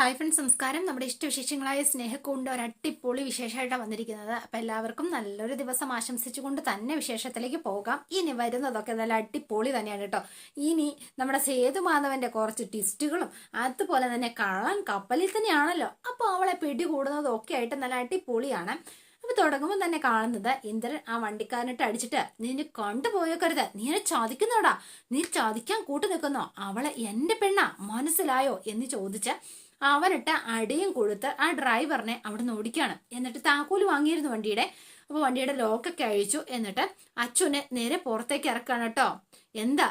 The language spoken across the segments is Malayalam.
ഹായ് ഫ്രണ്ട്സ് സംസ്കാരം നമ്മുടെ ഇഷ്ടവിശേഷങ്ങളായ സ്നേഹക്കൊണ്ട് ഒരു അടിപൊളി വിശേഷമായിട്ടാണ് വന്നിരിക്കുന്നത്. അപ്പം എല്ലാവർക്കും നല്ലൊരു ദിവസം ആശംസിച്ചുകൊണ്ട് തന്നെ വിശേഷത്തിലേക്ക് പോകാം. ഇനി വരുന്നതൊക്കെ നല്ല അടിപൊളി തന്നെയാണ് കേട്ടോ. ഇനി നമ്മുടെ സേതുമാധവന്റെ കുറച്ച് ട്വിസ്റ്റുകളും അതുപോലെ തന്നെ കള്ളൻ കപ്പലിൽ തന്നെയാണല്ലോ. അപ്പോൾ അവളെ പിടികൂടുന്നതും ഒക്കെ ആയിട്ട് നല്ല അടിപൊളിയാണ്. അപ്പൊ തുടങ്ങുമ്പോൾ തന്നെ കാണുന്നത് ഇന്ദ്രൻ ആ വണ്ടിക്കാരനിട്ട് അടിച്ചിട്ട് നിന്നെ കണ്ടുപോയേക്കരുത്. നീ എന്നെ നീ ചോദിക്കാൻ കൂട്ടു നിൽക്കുന്നോ അവളെ എന്റെ പെണ്ണാ. മനസ്സിലായോ? എന്ന് ചോദിച്ച് അവനിട്ട് അടിയും കൊടുത്ത് ആ ഡ്രൈവറിനെ അവിടെ നിന്ന് ഓടിക്കുകയാണ്. എന്നിട്ട് താക്കോൽ വാങ്ങിയിരുന്നു വണ്ടിയുടെ. അപ്പൊ വണ്ടിയുടെ ലോക്കൊക്കെ അഴിച്ചു. എന്നിട്ട് അച്ഛനെ നേരെ പുറത്തേക്ക് ഇറക്കാണ് കേട്ടോ. എന്താ?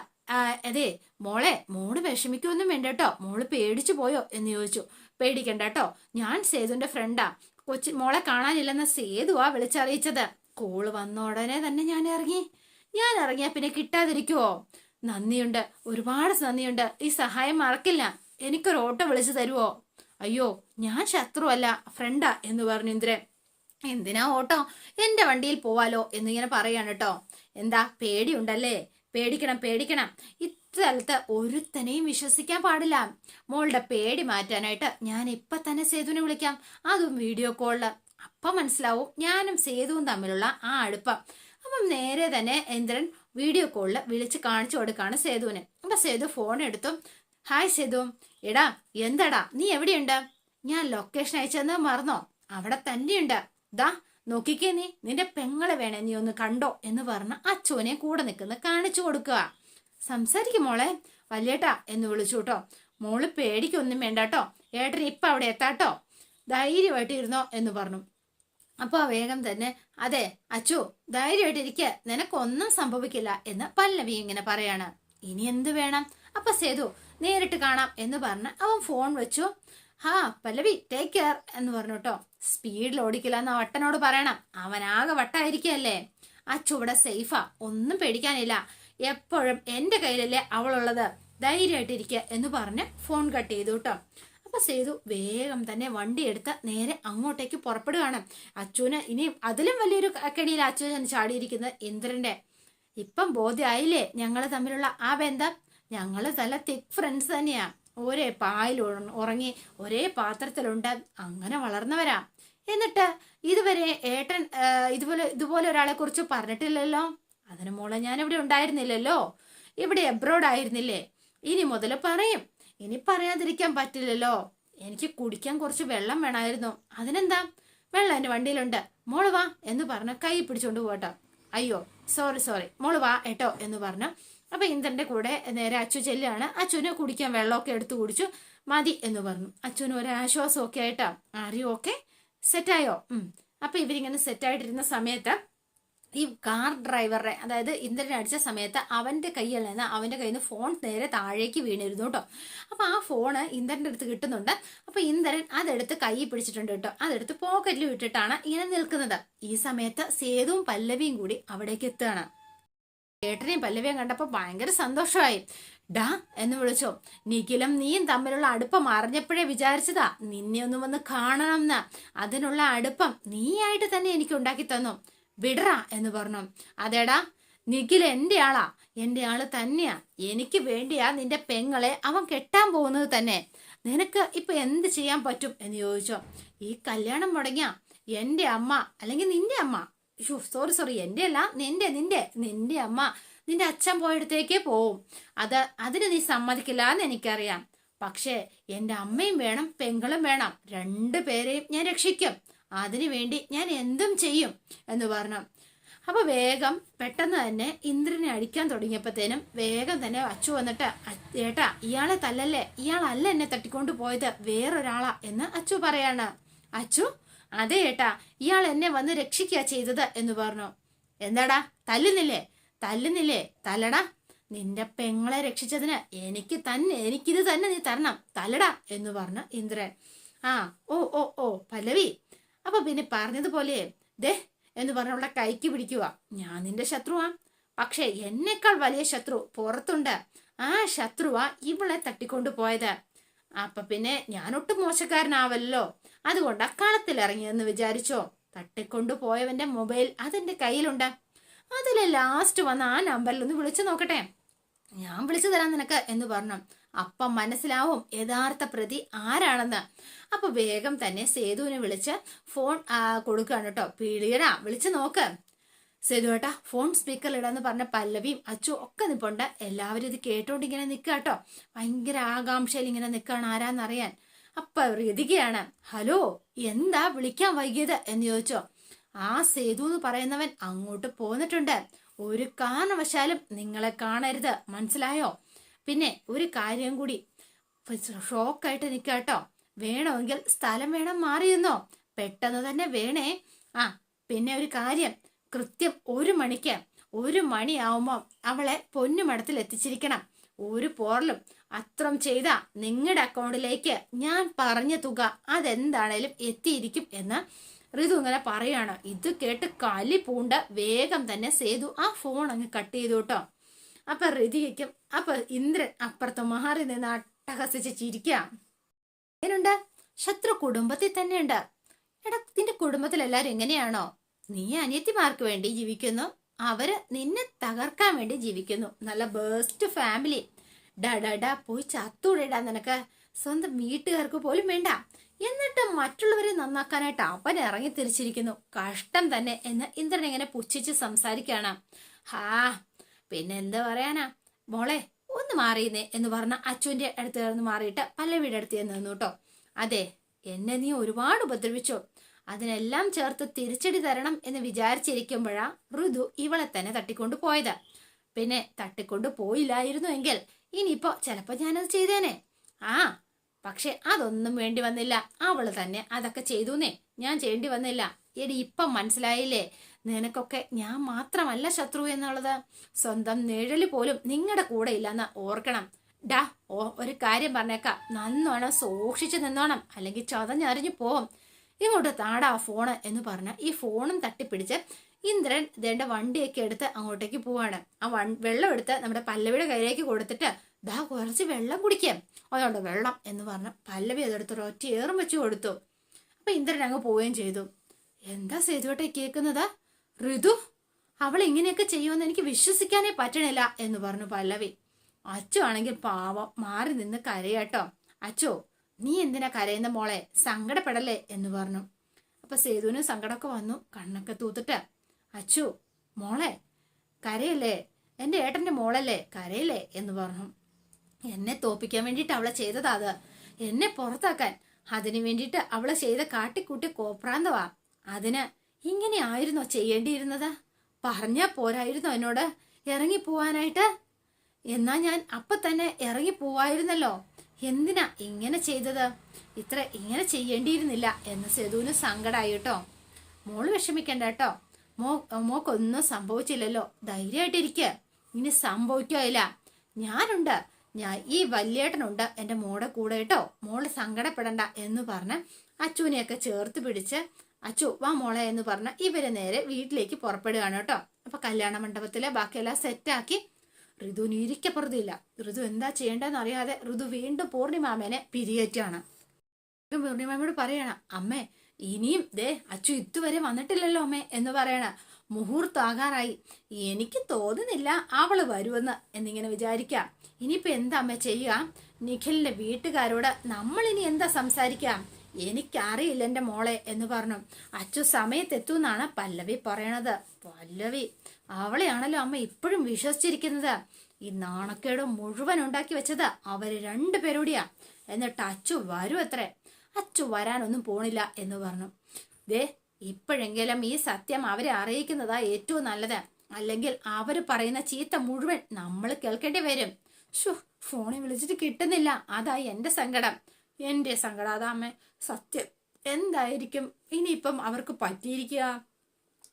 അതെ മോളെ മോൾ വിഷമിക്കൊന്നും വേണ്ട കേട്ടോ. മോൾ പേടിച്ചു പോയോ എന്ന് ചോദിച്ചു. പേടിക്കണ്ട കേട്ടോ. ഞാൻ സേതുന്റെ ഫ്രണ്ടാ കൊച്ചി മോളെ കാണാനില്ലെന്ന സേതുവാ വിളിച്ചറിയിച്ചത് കോൾ വന്ന ഉടനെ തന്നെ ഞാൻ ഇറങ്ങി. ഞാൻ ഇറങ്ങിയാ പിന്നെ കിട്ടാതിരിക്കുവോ? നന്ദിയുണ്ട്. ഒരുപാട് നന്ദിയുണ്ട്. ഈ സഹായം മറക്കില്ല. എനിക്കൊരു ഓട്ടോ വിളിച്ചു തരുവോ? അയ്യോ ഞാൻ ശത്രുവല്ല ഫ്രണ്ടാ എന്ന് പറഞ്ഞു ഇന്ദ്രൻ. എന്തിനാ ഓട്ടോ? എന്റെ വണ്ടിയിൽ പോവാലോ എന്നിങ്ങനെ പറയാണ് കേട്ടോ എന്താ പേടിയുണ്ടല്ലേ? പേടിക്കണം പേടിക്കണം. ഇത്തലത്ത് ഒരുത്തനെയും വിശ്വസിക്കാൻ പാടില്ല. മോളുടെ പേടി മാറ്റാനായിട്ട് ഞാൻ ഇപ്പൊ തന്നെ സേതുവിനെ വിളിക്കാം. അതും വീഡിയോ കോളിൽ അപ്പൊ മനസ്സിലാവും ഞാനും സേതുവും തമ്മിലുള്ള ആ അടുപ്പം. അപ്പം നേരെ തന്നെ ഇന്ദ്രൻ വീഡിയോ കോളിൽ വിളിച്ച് കാണിച്ചു കൊടുക്കാണ് സേതുവിന്. അപ്പൊ സേതു ഫോൺ എടുത്തും ഹായ് സേതു എടാ എന്താടാ? നീ എവിടെയുണ്ട്? ഞാൻ ലൊക്കേഷൻ അയച്ചെന്ന് മറന്നോ? അവിടെ തന്നെയുണ്ട്. ദാ നോക്കിക്കേ നീ. നിന്റെ പെങ്ങളെ വേണേ നീ ഒന്ന് കണ്ടോ എന്ന് പറഞ്ഞ അച്ഛനെ കൂടെ നിൽക്കുന്ന കാണിച്ചു കൊടുക്കുക. സംസാരിക്കും മോളെ. വല്യേട്ടാ എന്ന് വിളിച്ചു കേട്ടോ. മോൾ പേടിക്കൊന്നും വേണ്ട കേട്ടോ. ഏട്ടൻ ഇപ്പൊ അവിടെ എത്താട്ടോ ധൈര്യമായിട്ട് ഇരുന്നോ എന്ന് പറഞ്ഞു. അപ്പോൾ വേഗം തന്നെ. അതെ അച്ചു ധൈര്യമായിട്ട് ഇരിക്ക. നിനക്കൊന്നും സംഭവിക്കില്ല എന്ന് പല്ലവി ഇങ്ങനെ പറയാണ്. ഇനി എന്ത് വേണം? അപ്പൊ സേതു നേരിട്ട് കാണാം എന്ന് പറഞ്ഞ് അവൻ ഫോൺ വെച്ചു. ഹാ പല്ലവി ടേക്ക് കെയർ എന്ന് പറഞ്ഞു കേട്ടോ. സ്പീഡിൽ ഓടിക്കില്ല എന്ന് വട്ടനോട് പറയണം. അവനാകെ വട്ടായിരിക്കല്ലേ. അച്ചുവിടെ സേഫാ ഒന്നും പേടിക്കാനില്ല. എപ്പോഴും എന്റെ കയ്യിലല്ലേ അവളുള്ളത്. ധൈര്യമായിട്ടിരിക്കുക എന്ന് പറഞ്ഞ് ഫോൺ കട്ട് ചെയ്തു കേട്ടോ. അപ്പൊ സേതു വേഗം തന്നെ വണ്ടി എടുത്ത് നേരെ അങ്ങോട്ടേക്ക് പുറപ്പെടുകയാണ് അച്ചുവിന് ഇനി അതിലും വലിയൊരു കെണിയിൽ അച്ഛൻ ചാടിയിരിക്കുന്നത് ഇന്ദ്രന്റെ ഇപ്പം ബോധ്യമായില്ലേ ഞങ്ങൾ തമ്മിലുള്ള ആ ബന്ധം? ഞങ്ങൾ നല്ല തിക് ഫ്രണ്ട്സ് തന്നെയാ. ഒരേ പായിൽ ഉറങ്ങി ഒരേ പാത്രത്തിലുണ്ട് അങ്ങനെ വളർന്നവരാ. എന്നിട്ട് ഇതുവരെ ഏട്ടൻ ഇതുപോലെ ഇതുപോലെ ഒരാളെ കുറിച്ച് പറഞ്ഞിട്ടില്ലല്ലോ? അതിന് മോളെ ഞാൻ ഇവിടെ ഉണ്ടായിരുന്നില്ലല്ലോ? ഇവിടെ എബ്രോഡ് ആയിരുന്നില്ലേ? ഇനി മുതൽ പറയും. ഇനി പറയാതിരിക്കാൻ പറ്റില്ലല്ലോ. എനിക്ക് കുടിക്കാൻ കുറച്ച് വെള്ളം വേണമായിരുന്നു അതിനെന്താ? വെള്ളം എന്റെ വണ്ടിയിലുണ്ട്. മോൾ വാ എന്ന് പറഞ്ഞ കൈ പിടിച്ചോണ്ട് പോട്ടോ അയ്യോ സോറി സോറി മോൾ വാ ഏട്ടോ എന്ന് പറഞ്ഞു അപ്പൊ ഇന്ദ്രന്റെ കൂടെ നേരെ അച്ചു ചെല്ലുകയാണ്. അച്ചുവിന് കുടിക്കാൻ വെള്ളമൊക്കെ എടുത്തു കുടിച്ചു. മതി എന്ന് പറഞ്ഞു. അച്ഛന് ഒരു ആശ്വാസം ഒക്കെ ആയിട്ടാ. ആരെയും ഒക്കെ സെറ്റായോ? ഉം. അപ്പൊ ഇവരിങ്ങനെ സെറ്റായിട്ടിരുന്ന സമയത്ത് ഈ കാർ ഡ്രൈവറെ അതായത് ഇന്ദ്രൻ അടിച്ച സമയത്ത് അവന്റെ കയ്യിൽ നിന്ന് അവന്റെ കയ്യിൽ നിന്ന് ഫോൺ നേരെ താഴേക്ക് വീണിരുന്നു കേട്ടോ. അപ്പൊ ആ ഫോണ് ഇന്ദ്രന്റെ അടുത്ത് കിട്ടുന്നുണ്ട്. അപ്പൊ ഇന്ദ്രൻ അതെടുത്ത് കൈ പിടിച്ചിട്ടുണ്ട് കേട്ടോ. അതെടുത്ത് പോക്കറ്റിൽ വിട്ടിട്ടാണ് ഇങ്ങനെ നിൽക്കുന്നത്. ഈ സമയത്ത് സേതുവും പല്ലവിയും കൂടി അവിടേക്ക് എത്തുകയാണ്. ഏട്ടനെയും പല്ലവിയും കണ്ടപ്പോൾ ഭയങ്കര സന്തോഷമായി. ഡാ എന്ന് വിളിച്ചു. നിഖിലും നീയും തമ്മിലുള്ള അടുപ്പം അറിഞ്ഞപ്പോഴേ വിചാരിച്ചതാ നിന്നെ ഒന്ന് വന്ന് കാണണം അതിനുള്ള അടുപ്പം നീയായിട്ട് തന്നെ എനിക്ക് ഉണ്ടാക്കി തന്നു. വിടറ എന്ന് പറഞ്ഞു. അതേടാ നിഖിൽ എന്റെ ആളാ. എന്റെ ആൾ തന്നെയാ. എനിക്ക് വേണ്ടിയാ നിന്റെ പെങ്ങളെ അവൻ കെട്ടാൻ പോകുന്നത് തന്നെ. നിനക്ക് ഇപ്പൊ എന്ത് ചെയ്യാൻ പറ്റും? എന്ന് ചോദിച്ചോ. ഈ കല്യാണം മുടങ്ങിയ എന്റെ അമ്മ അല്ലെങ്കിൽ നിന്റെ അമ്മ? സോറി സോറി എന്റെ അല്ല നിന്റെ നിന്റെ നിന്റെ അമ്മ നിന്റെ അച്ഛൻ പോയിടത്തേക്ക് പോവും. അത് അതിന് നീ സമ്മതിക്കില്ല എന്ന് എനിക്കറിയാം. പക്ഷേ എന്റെ അമ്മയും വേണം പെങ്ങളും വേണം. രണ്ടു പേരെയും ഞാൻ രക്ഷിക്കും. അതിനു വേണ്ടി ഞാൻ എന്തും ചെയ്യും എന്ന് പറഞ്ഞു. അപ്പൊ വേഗം പെട്ടെന്ന് തന്നെ ഇന്ദ്രനെ അടിക്കാൻ തുടങ്ങിയപ്പോഴത്തേനും വേഗം തന്നെ അച്ചു വന്നിട്ട് ഏട്ടാ ഇയാളെ തല്ലല്ലേ? ഇയാളല്ല എന്നെ തട്ടിക്കൊണ്ട് പോയത് വേറൊരാളാ എന്ന് അച്ചു പറയാണ്. അച്ചു അതെ ഏട്ടാ ഇയാൾ എന്നെ വന്ന് രക്ഷിക്കുക ചെയ്തത് എന്ന് പറഞ്ഞു. എന്താടാ തല്ലുന്നില്ലേ? തല്ലുന്നില്ലേ? തല്ലടാ. നിന്റെ പെങ്ങളെ രക്ഷിച്ചതിന് എനിക്ക് തന്നെ എനിക്കിത് തന്നെ നീ തരണം. തല്ലടാ എന്ന് പറഞ്ഞു ഇന്ദ്രൻ. ആ ഓ ഓ ഓ പല്ലവി. അപ്പൊ പിന്നെ പറഞ്ഞതുപോലെ ദേ എന്ന് പറഞ്ഞുള്ള കൈക്ക് പിടിക്കുക ഞാൻ നിന്റെ ശത്രുവാ. പക്ഷേ എന്നേക്കാൾ വലിയ ശത്രു പുറത്തുണ്ട്. ആ ശത്രുവാ ഇവളെ തട്ടിക്കൊണ്ടു പോയത് അപ്പൊ പിന്നെ ഞാനൊട്ടും മോശക്കാരനാവല്ലോ. അതുകൊണ്ട് അക്കാലത്തിൽ ഇറങ്ങിയെന്ന് വിചാരിച്ചോ. തട്ടിക്കൊണ്ടു പോയവന്റെ മൊബൈൽ അതെന്റെ കയ്യിലുണ്ട്. അതിലെ ലാസ്റ്റ് വന്ന ആ നമ്പറിൽ ഒന്ന് വിളിച്ചു നോക്കട്ടെ. ഞാൻ വിളിച്ചു തരാം നിനക്ക് എന്ന് പറഞ്ഞു. അപ്പം മനസ്സിലാവും യഥാർത്ഥ പ്രതി ആരാണെന്ന്. അപ്പൊ വേഗം തന്നെ സേതുവിനെ വിളിച്ച് ഫോൺ കൊടുക്കുകയാണ് കേട്ടോ. പീളിയടാ വിളിച്ചു നോക്ക്. സേതുവേട്ടാ ഫോൺ സ്പീക്കറിൽ ഇടാന്ന് പറഞ്ഞ പല്ലവിയും അച്ചു ഒക്കെ നിപ്പുണ്ട്. എല്ലാവരും ഇത് കേട്ടോണ്ട് ഇങ്ങനെ നിൽക്കുക കേട്ടോ ഭയങ്കര ആകാംക്ഷയിൽ ഇങ്ങനെ നിൽക്കുകയാണ് ആരാന്നറിയാൻ. അപ്പൊ രതികയാണ് ഹലോ എന്താ വിളിക്കാൻ വൈകിയത്? എന്ന് ചോദിച്ചോ. ആ സേതു എന്ന് പറയുന്നവൻ അങ്ങോട്ട് പോന്നിട്ടുണ്ട്. ഒരു കാരണവശാലും നിങ്ങളെ കാണരുത്. മനസ്സിലായോ? പിന്നെ ഒരു കാര്യം കൂടി. ഷോക്കായിട്ട് നിൽക്കാട്ടോ വേണമെങ്കിൽ സ്ഥലം വേണം മാറിയെന്നോ? പെട്ടെന്ന് തന്നെ വേണേ. ആ പിന്നെ ഒരു കാര്യം. കൃത്യം ഒരു മണിക്ക് ഒരു മണിയാവുമ്പോൾ അവളെ പൊന്നുമടത്തിൽ എത്തിച്ചിരിക്കണം. ഒരു പോറലും അത്രം ചെയ്ത നിങ്ങളുടെ അക്കൗണ്ടിലേക്ക് ഞാൻ പറഞ്ഞ തുക അതെന്താണേലും എത്തിയിരിക്കും എന്ന് ഋതു ഇങ്ങനെ പറയാണ്. ഇത് കേട്ട് കലി പൂണ്ട് വേഗം തന്നെ സേതു ആ ഫോൺ അങ്ങ് കട്ട് ചെയ്തു കേട്ടോ അപ്പൊ ഋതികയ്ക്കും അപ്പൊ ഇന്ദ്രൻ അപ്പുറത്ത് മാറി നിന്ന് അട്ടഹസിച്ച് ചിരിക്കുക എങ്ങനെയുണ്ട് ശത്രു കുടുംബത്തിൽ തന്നെയുണ്ട്. എടാ നിന്റെ കുടുംബത്തിൽ എല്ലാരും എങ്ങനെയാണോ? നീ അനിയത്തിമാർക്ക് വേണ്ടി ജീവിക്കുന്നു. അവർ നിന്നെ തകർക്കാൻ വേണ്ടി ജീവിക്കുന്നു. നല്ല ബേസ്റ്റ് ഫാമിലി ഡാ പോയി ചത്തൂടെടാ നിനക്ക്. സ്വന്തം വീട്ടുകാർക്ക് പോലും വേണ്ട. എന്നിട്ട് മറ്റുള്ളവരെ നന്നാക്കാനായിട്ട് അവൻ ഇറങ്ങി തിരിച്ചിരിക്കുന്നു. കഷ്ടം തന്നെ എന്ന് ഇന്ദ്രൻ ഇങ്ങനെ പുച്ഛിച്ച് സംസാരിക്കാണ് ഹാ പിന്നെ എന്താ പറയാനാ? മോളെ ഒന്ന് മാറിയുന്നേ എന്ന് പറഞ്ഞ അച്ഛന്റെ അടുത്ത് നിന്ന് മാറിയിട്ട് പല്ലവിയുടെ അടുത്ത് നിന്നു കേട്ടോ. അതെ എന്നെ നീ ഒരുപാട് ഉപദ്രവിച്ചു. അതിനെല്ലാം ചേർത്ത് തിരിച്ചടി തരണം എന്ന് വിചാരിച്ചിരിക്കുമ്പോഴാ ഋതു ഇവളെ തന്നെ തട്ടിക്കൊണ്ടു പോയത്. പിന്നെ തട്ടിക്കൊണ്ടു പോയില്ലായിരുന്നു എങ്കിൽ ഇനിയിപ്പോ ചിലപ്പോ ഞാനത് ചെയ്തേനെ. ആ പക്ഷെ അതൊന്നും വേണ്ടി വന്നില്ല. അവൾ തന്നെ അതൊക്കെ ചെയ്തുന്നേ. ഞാൻ ചെയ്യേണ്ടി വന്നില്ല. എടി ഇപ്പം മനസ്സിലായില്ലേ? നിനക്കൊക്കെ ഞാൻ മാത്രമല്ല ശത്രു എന്നുള്ളത്. സ്വന്തം നിഴൽ പോലും നിങ്ങളുടെ കൂടെ ഇല്ലെന്ന് ഓർക്കണം. ഡാ ഓ ഒരു കാര്യം പറഞ്ഞേക്കാം. നന്നോണം സൂക്ഷിച്ചു നിന്നോണം. അല്ലെങ്കിൽ ചതഞ്ഞറിഞ്ഞു പോവും. ഇങ്ങോട്ട് താടാ ഫോണ് എന്ന് പറഞ്ഞ ഈ ഫോണും തട്ടിപ്പിടിച്ച് ഇന്ദ്രൻ ഇതേണ്ട വണ്ടിയൊക്കെ എടുത്ത് അങ്ങോട്ടേക്ക് പോവാണ്. ആ വൺ വെള്ളം എടുത്ത് നമ്മുടെ പല്ലവിയുടെ കയ്യിലേക്ക് കൊടുത്തിട്ട് ദാ കുറച്ച് വെള്ളം കുടിക്കാം. അതുകൊണ്ട് വെള്ളം എന്ന് പറഞ്ഞ പല്ലവി അതെടുത്ത് ഒറ്റ ഏറും വെച്ച് കൊടുത്തു. അപ്പൊ ഇന്ദ്രൻ അങ്ങ് പോവുകയും ചെയ്തു. എന്താ സേതുവട്ടെ കേൾക്കുന്നത്? ഋതു അവൾ ഇങ്ങനെയൊക്കെ ചെയ്യുമെന്ന് എനിക്ക് വിശ്വസിക്കാനേ പറ്റണില്ല എന്ന് പറഞ്ഞു പല്ലവി. അച്ചു ആണെങ്കിൽ പാവം മാറി നിന്ന് കരയാട്ടോ. അച്ചോ നീ എന്തിനാ കരയുന്ന മോളെ? സങ്കടപ്പെടല്ലേ? എന്ന് പറഞ്ഞു. അപ്പൊ സേതുവിന് സങ്കടമൊക്കെ വന്നു. കണ്ണൊക്കെ തൂത്തിട്ട് അച്ചു മോളെ കരയല്ലേ? എന്റെ ഏട്ടന്റെ മോളല്ലേ? കരയല്ലേ? എന്ന് പറഞ്ഞു. എന്നെ തോപ്പിക്കാൻ വേണ്ടിയിട്ട് അവളെ ചെയ്തതാ അത്. എന്നെ പുറത്താക്കാൻ. അതിനു വേണ്ടിയിട്ട് അവളെ ചെയ്ത കാട്ടിക്കൂട്ടി കോപ്രാന്തവാ. അതിന് ഇങ്ങനെ ആയിരുന്നോ ചെയ്യേണ്ടിയിരുന്നത്? പറഞ്ഞാ പോരായിരുന്നോ എന്നോട്? ഇറങ്ങി പോവാനായിട്ട് എന്നാ ഞാൻ അപ്പൊ തന്നെ ഇറങ്ങി പോവായിരുന്നല്ലോ എന്തിനാ ഇങ്ങനെ ചെയ്തത്? ഇത്ര ഇങ്ങനെ ചെയ്യേണ്ടിയിരുന്നില്ല എന്ന് സെതുവിന് സങ്കടമായി കേട്ടോ. മോൾ വിഷമിക്കണ്ട കേട്ടോ. മോ മോക്കൊന്നും സംഭവിച്ചില്ലല്ലോ. ധൈര്യമായിട്ടിരിക്ക. ഇനി സംഭവിക്കില്ല ഞാനുണ്ട്. ഞാൻ ഈ വല്യേട്ടനുണ്ട് എന്റെ മോടെ കൂടെ കേട്ടോ. മോൾ സങ്കടപ്പെടണ്ട എന്ന് പറഞ്ഞ് അച്ചുവിനെയൊക്കെ ചേർത്ത് പിടിച്ച് അച്ചു വാ മോളെ എന്ന് പറഞ്ഞ് ഇവരെ നേരെ വീട്ടിലേക്ക് പുറപ്പെടുകയാണ് കേട്ടോ. അപ്പൊ കല്യാണ മണ്ഡപത്തിലെ ബാക്കിയെല്ലാം സെറ്റാക്കി ഋതുവിന് ഇരിക്കപ്പുറതില്ല ഋതു എന്താ ചെയ്യേണ്ടതെന്ന് അറിയാതെ ഋതു വീണ്ടും പൂർണിമാമേനെ പിരിയേറ്റാണ്. പൂർണിമാമയോട് പറയണ അമ്മേ ഇനിയും ദേ അച്ചു ഇതുവരെ വന്നിട്ടില്ലല്ലോ അമ്മേ എന്ന് പറയണ. മുഹൂർത്താകാറായി. എനിക്ക് തോന്നുന്നില്ല അവൾ വരുമെന്ന് എന്നിങ്ങനെ വിചാരിക്കാം. ഇനിയിപ്പോ എന്താ അമ്മ ചെയ്യുക? നിഖിലിന്റെ വീട്ടുകാരോട് നമ്മൾ ഇനി എന്താ സംസാരിക്കാം? എനിക്കറിയില്ല എന്റെ മോളെ എന്ന് പറഞ്ഞു. അച്ചു സമയത്തെത്തുന്നാണ് പല്ലവി പറയണത്. പല്ലവി അവളെയാണല്ലോ അമ്മ ഇപ്പോഴും വിശ്വസിച്ചിരിക്കുന്നത്. ഈ നാണക്കേട് മുഴുവൻ ഉണ്ടാക്കി വെച്ചത് അവർ രണ്ടുപേരോടിയാ എന്നിട്ട് അച്ചു വരും അത്രേ അച്ചു വരാനൊന്നും പോണില്ല എന്ന് പറഞ്ഞു. ദേ ഇപ്പോഴെങ്കിലും ഈ സത്യം അവരെ അറിയിക്കുന്നതാ ഏറ്റവും നല്ലത്. അല്ലെങ്കിൽ അവർ പറയുന്ന ചീത്ത മുഴുവൻ നമ്മൾ കേൾക്കേണ്ടി വരും. ഷു ഫോണിൽ വിളിച്ചിട്ട് കിട്ടുന്നില്ല. അതാ എന്റെ സങ്കടം. എന്റെ സങ്കടം അതാമ്മേ സത്യം. എന്തായിരിക്കും? ഇനിയിപ്പം അവർക്ക് പറ്റിയിരിക്കുക?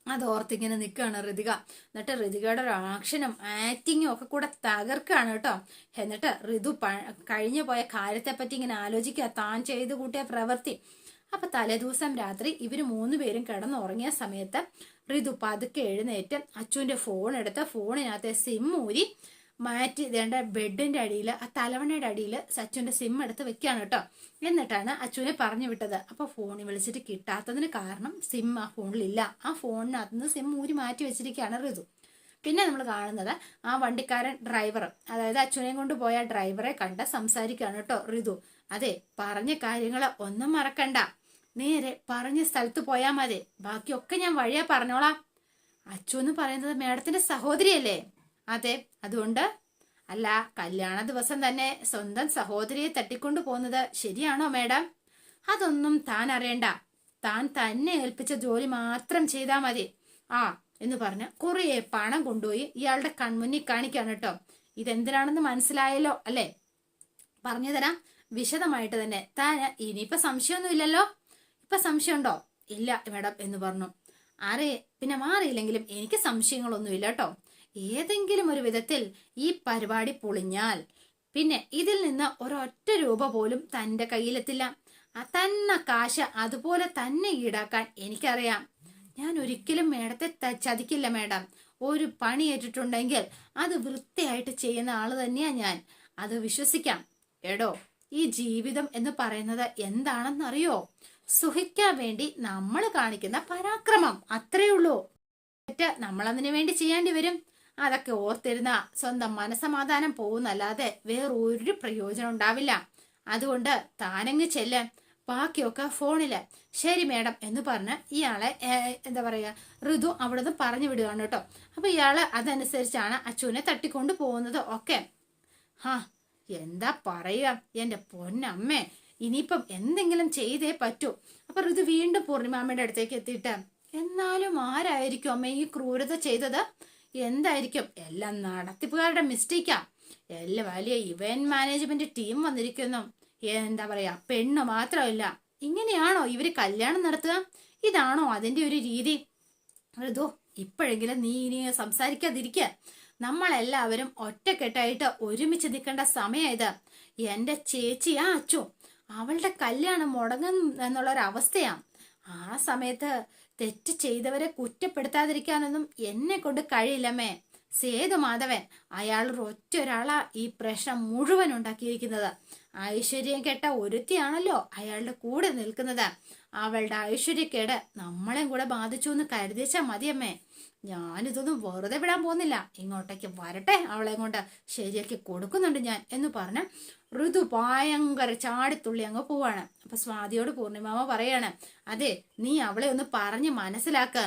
അത് ഓർത്തിങ്ങനെ നിൽക്കുകയാണ് ഋതിക. എന്നിട്ട് ഋതികയുടെ ആക്ഷനും ആക്ടിങ്ങും ഒക്കെ കൂടെ തകർക്കുകയാണ് കേട്ടോ. എന്നിട്ട് ഋതു കഴിഞ്ഞു പോയ കാര്യത്തെപ്പറ്റി ഇങ്ങനെ ആലോചിക്കുക. താൻ ചെയ്തു കൂട്ടിയ പ്രവൃത്തി. അപ്പൊ തലേദിവസം രാത്രി ഇവർ മൂന്നുപേരും കിടന്നുറങ്ങിയ സമയത്ത് ഋതു പതുക്കെ എഴുന്നേറ്റ് അച്ചുവിന്റെ ഫോൺ എടുത്ത് ഫോണിനകത്തെ സിം ഊരി മാറ്റി ഇതേണ്ട ബെഡിന്റെ അടിയിൽ ആ തലവണയുടെ അടിയിൽ സച്ചുവിന്റെ സിം എടുത്ത് വെക്കുകയാണ് കേട്ടോ. എന്നിട്ടാണ് അച്ചുവിനെ പറഞ്ഞു വിട്ടത്. അപ്പൊ ഫോണിൽ വിളിച്ചിട്ട് കിട്ടാത്തതിന് കാരണം സിം ആ ഫോണിലില്ല ആ ഫോണിനകത്ത് നിന്ന് സിം ഊരി മാറ്റി വെച്ചിരിക്കുകയാണ് ഋതു പിന്നെ നമ്മൾ കാണുന്നത് ആ വണ്ടിക്കാരൻ ഡ്രൈവർ അതായത് അച്ഛനെയും കൊണ്ട് പോയ ഡ്രൈവറെ കണ്ട് സംസാരിക്കുകയാണ് കേട്ടോ ഋതു അതെ പറഞ്ഞ കാര്യങ്ങൾ ഒന്നും മറക്കണ്ട. നേരെ പറഞ്ഞ സ്ഥലത്ത് പോയാൽ മതി. ബാക്കിയൊക്കെ ഞാൻ വഴിയാ പറഞ്ഞോളാം. അച്ചു എന്ന് പറയുന്നത് മേഡത്തിന്റെ സഹോദരിയല്ലേ? അതെ അതുകൊണ്ട് അല്ല കല്യാണ ദിവസം തന്നെ സ്വന്തം സഹോദരിയെ തട്ടിക്കൊണ്ടു പോകുന്നത് ശരിയാണോ മേഡം? അതൊന്നും താൻ അറിയണ്ട. താൻ തന്നെ ഏൽപ്പിച്ച ജോലി മാത്രം ചെയ്താൽ മതി. ആ എന്ന് പറഞ്ഞ് കുറേ പണം കൊണ്ടുപോയി ഇയാളുടെ കൺമുന്നിൽ കാണിക്കാണ് കേട്ടോ. ഇതെന്തിനാണെന്ന് മനസ്സിലായല്ലോ അല്ലേ? പറഞ്ഞു തരാം. വിശദമായിട്ട് തന്നെ. താൻ ഇനിയിപ്പൊ സംശയമൊന്നും ഇല്ലല്ലോ? ഇപ്പൊ സംശയമുണ്ടോ? ഇല്ല മേഡം എന്ന് പറഞ്ഞു. ആരെ? പിന്നെ മാറിയില്ലെങ്കിലും എനിക്ക് സംശയങ്ങളൊന്നുമില്ല കേട്ടോ. ഏതെങ്കിലും ഒരു വിധത്തിൽ ഈ പരിപാടി പൊളിഞ്ഞാൽ പിന്നെ ഇതിൽ നിന്ന് ഒരൊറ്റ രൂപ പോലും തന്റെ കയ്യിലെത്തില്ല. തന്ന കാശ് അതുപോലെ തന്നെ ഈടാക്കാൻ എനിക്കറിയാം. ഞാൻ ഒരിക്കലും മേഡത്തെ ചതിക്കില്ല മേഡം. ഒരു പണി ഏറ്റിട്ടുണ്ടെങ്കിൽ അത് വൃത്തിയായിട്ട് ചെയ്യുന്ന ആൾ തന്നെയാ ഞാൻ. അത് വിശ്വസിക്കാം. എടോ ഈ ജീവിതം എന്ന് പറയുന്നത് എന്താണെന്നറിയോ? സുഖിക്കാൻ വേണ്ടി നമ്മൾ കാണിക്കുന്ന പരാക്രമം. അത്രയുള്ളൂ അതിനു വേണ്ടി ചെയ്യേണ്ടി വരും. അതൊക്കെ ഓർത്തിരുന്ന സ്വന്തം മനസമാധാനം പോകുന്നല്ലാതെ വേറൊരു പ്രയോജനം ഉണ്ടാവില്ല. അതുകൊണ്ട് താനങ്ങ് ചെല്ല്. ബാക്കിയൊക്കെ ഫോണിൽ. ശരി മേഡം എന്ന് പറഞ്ഞ് ഇയാളെ എന്താ പറയാ ഋതു അവിടുന്ന് പറഞ്ഞു വിടുകയാണ് കേട്ടോ. അപ്പൊ ഇയാൾ അതനുസരിച്ചാണ് അച്ചുവിനെ തട്ടിക്കൊണ്ട് പോകുന്നത് ഒക്കെ. ഹാ എന്താ പറയുക? എന്റെ പൊന്നമ്മേ ഇനിയിപ്പം എന്തെങ്കിലും ചെയ്തേ പറ്റൂ. അപ്പൊ ഋതു വീണ്ടും പൂർണിമാമ്മയുടെ അടുത്തേക്ക് എത്തിയിട്ട് എന്നാലും ആരായിരിക്കും അമ്മ ഈ ക്രൂരത ചെയ്തത്? എന്തായിരിക്കും? എല്ലാം നടത്തിപ്പുകാരുടെ മിസ്റ്റേക്കാ. എല്ലാം വലിയ ഇവന്റ് മാനേജ്മെന്റ് ടീം വന്നിരിക്കുന്നു. എന്താ പറയാ പെണ്ണ് മാത്രമല്ല. ഇങ്ങനെയാണോ ഇവർ കല്യാണം നടത്തുക? ഇതാണോ അതിന്റെ ഒരു രീതി? ഋതു ഇപ്പോഴെങ്കിലും നീ ഇനി സംസാരിക്കാതിരിക്കുക നമ്മളെല്ലാവരും ഒറ്റക്കെട്ടായിട്ട് ഒരുമിച്ച് നിൽക്കേണ്ട സമയം ഇത് എന്റെ ചേച്ചിയാ അച്ചു. അവളുടെ കല്യാണം മുടങ്ങും എന്നുള്ളൊരവസ്ഥയാ ആ സമയത്ത് തെറ്റ് ചെയ്തവരെ കുറ്റപ്പെടുത്താതിരിക്കാനൊന്നും എന്നെ കൊണ്ട് കഴിയില്ലമ്മേ. സേതു മാധവൻ അയാൾ ഒറ്റ ഒരാളാ ഈ പ്രശ്നം മുഴുവൻ ഉണ്ടാക്കിയിരിക്കുന്നത്. ഐശ്വര്യം കെട്ട ഒരുത്തിയാണല്ലോ അയാളുടെ കൂടെ നിൽക്കുന്നത്. അവളുടെ ഐശ്വര്യക്കേട് നമ്മളെയും കൂടെ ബാധിച്ചു എന്ന് കരുതിച്ചാ മതിയമ്മേ. ഞാനിതൊന്നും വെറുതെ വിടാൻ പോകുന്നില്ല. ഇങ്ങോട്ടേക്ക് വരട്ടെ അവളെ കൊണ്ട്. ശരിയാക്കി കൊടുക്കുന്നുണ്ട് ഞാൻ എന്ന് പറഞ്ഞ ഋതു ഭയങ്കര ചാടിത്തുള്ളി അങ്ങ് പോവാണ്. അപ്പൊ സ്വാതിയോട് പൂർണിമാമ പറയാണ് അതെ നീ അവളെ ഒന്ന് പറഞ്ഞ് മനസ്സിലാക്ക.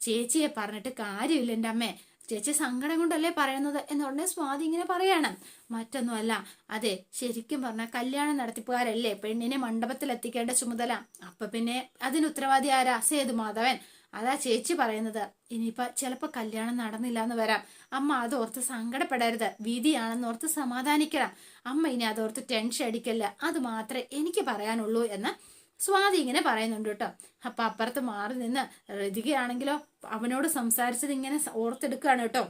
ചേച്ചിയെ പറഞ്ഞിട്ട് കാര്യമില്ല എന്റെ അമ്മേ. ചേച്ചി സങ്കടം കൊണ്ടല്ലേ പറയുന്നത്? എന്ന് ഉടനെ സ്വാതി ഇങ്ങനെ പറയണം. മറ്റൊന്നുമല്ല. അതെ ശരിക്കും പറഞ്ഞാൽ കല്യാണം നടത്തിപ്പുകാരല്ലേ? പെണ്ണിനെ മണ്ഡപത്തിൽ എത്തിക്കേണ്ട ചുമതല. അപ്പൊ പിന്നെ അതിന് ഉത്തരവാദി ആരാ? സേതു മാധവൻ. അതാ ചേച്ചി പറയുന്നത്. ഇനിയിപ്പൊ ചിലപ്പോ കല്യാണം നടന്നില്ല എന്ന് വരാം. അമ്മ അതോർത്ത് സങ്കടപ്പെടരുത്. വിധിയാണെന്ന് ഓർത്ത് സമാധാനിക്കണം. അമ്മ ഇനി അതോർത്ത് ടെൻഷൻ അടിക്കല്ല. അത് മാത്രമേ എനിക്ക് പറയാനുള്ളൂ എന്ന് സ്വാതി ഇങ്ങനെ പറയുന്നുണ്ട് കേട്ടോ. അപ്പൊ അപ്പുറത്ത് മാറി നിന്ന് രതികയാണെങ്കിലോ അവനോട് സംസാരിച്ചത് ഇങ്ങനെ ഓർത്തെടുക്കുകയാണ് കേട്ടോ.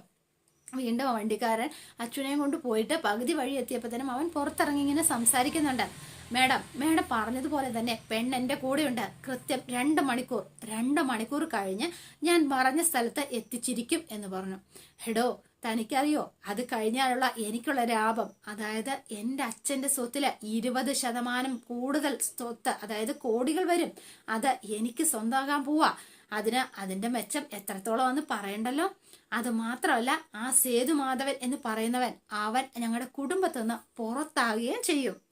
വീണ്ടും വണ്ടിക്കാരൻ അച്ഛനെയും കൊണ്ട് പോയിട്ട് പകുതി വഴി എത്തിയപ്പോഴത്തേനും അവൻ പുറത്തിറങ്ങി ഇങ്ങനെ സംസാരിക്കുന്നുണ്ട്. മേഡം മേഡം പറഞ്ഞതുപോലെ തന്നെ പെണ്ണ് എന്റെ കൂടെയുണ്ട്. കൃത്യം രണ്ട് മണിക്കൂർ രണ്ട് മണിക്കൂർ കഴിഞ്ഞ് ഞാൻ പറഞ്ഞ സ്ഥലത്ത് എത്തിച്ചിരിക്കും എന്ന് പറഞ്ഞു. ഹെഡോ തനിക്കറിയോ? അത് കഴിഞ്ഞാലുള്ള എനിക്കുള്ള ലാഭം. അതായത് എന്റെ അച്ഛന്റെ സ്വത്തിൽ ഇരുപത് ശതമാനം കൂടുതൽ സ്വത്ത് അതായത് കോടികൾ വരും. അത് എനിക്ക് സ്വന്തമാകാൻ പോവാ. അതിന് അതിന്റെ മെച്ചം എത്രത്തോളം എന്ന് പറയണ്ടല്ലോ? അത് മാത്രമല്ല ആ സേതുമാധവൻ എന്ന് പറയുന്നവൻ അവൻ ഞങ്ങളുടെ കുടുംബത്തിൽ നിന്ന് പുറത്താകുകയും ചെയ്യും.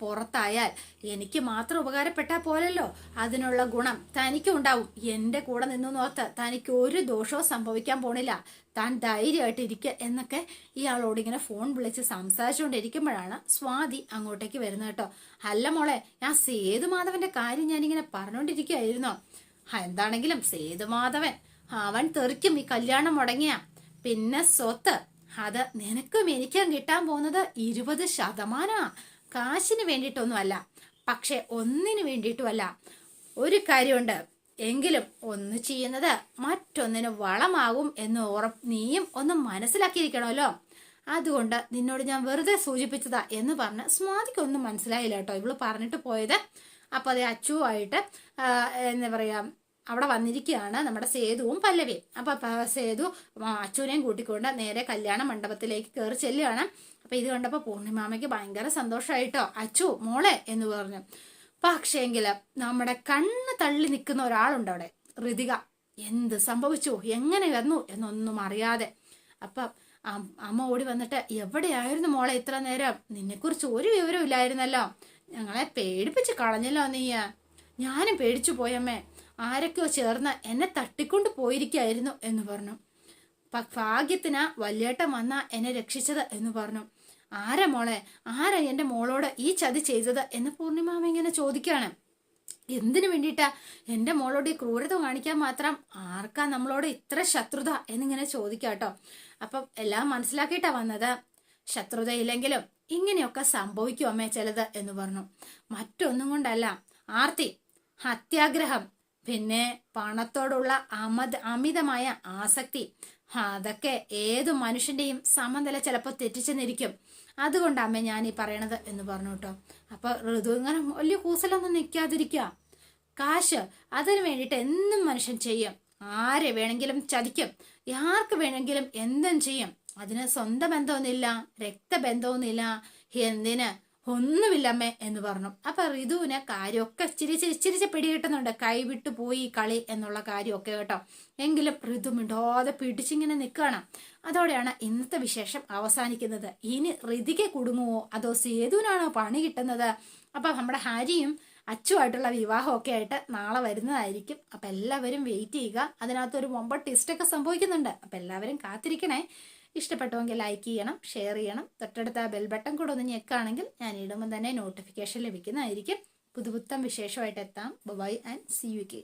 പുറത്തായാൽ എനിക്ക് മാത്രം ഉപകാരപ്പെട്ടാൽ പോലല്ലോ അതിനുള്ള ഗുണം തനിക്കും ഉണ്ടാവും. എന്റെ കൂടെ നിന്നു നോർത്ത് തനിക്ക് ഒരു ദോഷവും സംഭവിക്കാൻ പോണില്ല. താൻ ധൈര്യമായിട്ട് ഇരിക്കുക എന്നൊക്കെ ഇയാളോട് ഇങ്ങനെ ഫോൺ വിളിച്ച് സംസാരിച്ചുകൊണ്ടിരിക്കുമ്പോഴാണ് സ്വാതി അങ്ങോട്ടേക്ക് വരുന്നത് കേട്ടോ. അല്ല മോളെ ആ സേതുമാധവന്റെ കാര്യം ഞാനിങ്ങനെ പറഞ്ഞുകൊണ്ടിരിക്കുകയായിരുന്നു എന്താണെങ്കിലും സേതുമാധവൻ അവൻ തെറിക്കും ഈ കല്യാണം മുടങ്ങിയ. പിന്നെ സ്വത്ത് അത് നിനക്കും എനിക്കും കിട്ടാൻ പോകുന്നത് ഇരുപത് ശതമാനാ. കാശിന് വേണ്ടിയിട്ടൊന്നുമല്ല പക്ഷെ ഒന്നിനു വേണ്ടിയിട്ടുമല്ല. ഒരു കാര്യമുണ്ട് എങ്കിലും ഒന്ന് ചെയ്യുന്നത് മറ്റൊന്നിന് വളമാകും എന്ന് ഉറ നീയും ഒന്ന് മനസ്സിലാക്കിയിരിക്കണമല്ലോ. അതുകൊണ്ട് നിന്നോട് ഞാൻ വെറുതെ സൂചിപ്പിച്ചതാ എന്ന് പറഞ്ഞ് സ്വാതിക്കൊന്നും മനസ്സിലായില്ല കേട്ടോ. ഇവൾ പറഞ്ഞിട്ട് പോയത്. അപ്പൊ അത് അച്ചുവായിട്ട് എന്താ പറയാ അവിടെ വന്നിരിക്കുകയാണ് നമ്മുടെ സേതുവും പല്ലവിയും അപ്പൊ പ- സേതു അച്ചുവിനെയും കൂട്ടിക്കൊണ്ട് നേരെ കല്യാണ മണ്ഡപത്തിലേക്ക് കയറി ചെല്ലുകയാണ്. അപ്പൊ ഇത് കണ്ടപ്പോ പൂർണിമാമയ്ക്ക് ഭയങ്കര സന്തോഷമായിട്ടോ അച്ചു മോളെ എന്ന് പറഞ്ഞു. പക്ഷേങ്കിൽ നമ്മുടെ കണ്ണ് തള്ളി നിൽക്കുന്ന ഒരാളുണ്ട് അവിടെ. ഋതിക എന്ത് സംഭവിച്ചു? എങ്ങനെ വന്നു? എന്നൊന്നും അറിയാതെ. അപ്പം അമ്മ ഓടി വന്നിട്ട് എവിടെയായിരുന്നു മോളെ ഇത്ര നേരം? നിന്നെക്കുറിച്ച് ഒരു വിവരവും ഇല്ലായിരുന്നല്ലോ. ഞങ്ങളെ പേടിപ്പിച്ച് കളഞ്ഞല്ലോ നീ. ഞാനും പേടിച്ചു പോയമ്മേ ആരൊക്കെയോ ചേർന്ന് എന്നെ തട്ടിക്കൊണ്ട് പോയിരിക്കായിരുന്നു എന്ന് പറഞ്ഞു. ഭാഗ്യത്തിന് വല്യേട്ടൻ വന്ന എന്നെ രക്ഷിച്ചത് എന്ന് പറഞ്ഞു. ആരാ മോളെ? ആരാ എന്റെ മോളോട് ഈ ചതി ചെയ്തത്? എന്ന് പൂർണിമാമ ഇങ്ങനെ ചോദിക്കുകയാണ്. എന്തിനു വേണ്ടിയിട്ടാ? എന്റെ മോളോട് ഈ ക്രൂരത കാണിക്കാൻ മാത്രം ആർക്കാ നമ്മളോട് ഇത്ര ശത്രുത? എന്നിങ്ങനെ ചോദിക്കാം കേട്ടോ. അപ്പം എല്ലാം മനസ്സിലാക്കിയിട്ടാ വന്നത്. ശത്രുതയില്ലെങ്കിലും ഇങ്ങനെയൊക്കെ സംഭവിക്കും അമ്മേ ചിലത് എന്ന് പറഞ്ഞു. മറ്റൊന്നും കൊണ്ടല്ല. ആർത്തി അത്യാഗ്രഹം പിന്നെ പണത്തോടുള്ള അമത് അമിതമായ ആസക്തി. അതൊക്കെ ഏതു മനുഷ്യന്റെയും സമനില ചിലപ്പോൾ തെറ്റിച്ചെന്നിരിക്കും. അതുകൊണ്ട് അമ്മ ഞാൻ ഈ പറയണത് എന്ന് പറഞ്ഞു കേട്ടോ. അപ്പൊ ഋതു ഇങ്ങനെ വലിയ കൂസലൊന്നും നിൽക്കാതിരിക്കുക. കാശ് അതിനു വേണ്ടിയിട്ട് എന്നും മനുഷ്യൻ ചെയ്യും. ആരെ വേണമെങ്കിലും ചതിക്കും. ആർക്ക് വേണമെങ്കിലും എന്തും ചെയ്യും. അതിന് സ്വന്തം ബന്ധമൊന്നുമില്ല രക്തബന്ധമൊന്നുമില്ല. എന്തിന്? ഒന്നുമില്ലമ്മേ എന്ന് പറഞ്ഞു. അപ്പൊ റിതുവിന് കാര്യമൊക്കെ ചിരിച്ച് ചിരിച്ച് പിടികിട്ടുന്നുണ്ട് കൈവിട്ടു പോയി കളി എന്നുള്ള കാര്യമൊക്കെ കേട്ടോ. എങ്കിലും ഋതു മിണ്ടാതെ പിടിച്ചിങ്ങനെ നിൽക്കുകയാണ്. അതോടെയാണ് ഇന്നത്തെ വിശേഷം അവസാനിക്കുന്നത്. ഇനി ഋതിക്ക് കുടുങ്ങുമോ അതോ സേതുവിനാണോ പണി കിട്ടുന്നത്? അപ്പൊ നമ്മുടെ ഹാരിയും അച്ചുമായിട്ടുള്ള വിവാഹമൊക്കെ ആയിട്ട് നാളെ വരുന്നതായിരിക്കും. അപ്പൊ എല്ലാവരും വെയിറ്റ് ചെയ്യുക. അതിനകത്തൊരു മൊമ്പ ടിസ്റ്റൊക്കെ സംഭവിക്കുന്നുണ്ട്. അപ്പൊ എല്ലാവരും കാത്തിരിക്കണേ. ഇഷ്ടപ്പെട്ടുവെങ്കിൽ ലൈക്ക് ചെയ്യണം ഷെയർ ചെയ്യണം. തൊട്ടടുത്ത ബെൽ ബട്ടൺ കൂടെ ഒന്ന് ഞെക്കാണെങ്കിൽ ഞാൻ ഇടുമ്പോൾ തന്നെ നോട്ടിഫിക്കേഷൻ ലഭിക്കുന്നതായിരിക്കും. പുതുപുത്തം വിശേഷമായിട്ട് എത്താം. Bye and see you K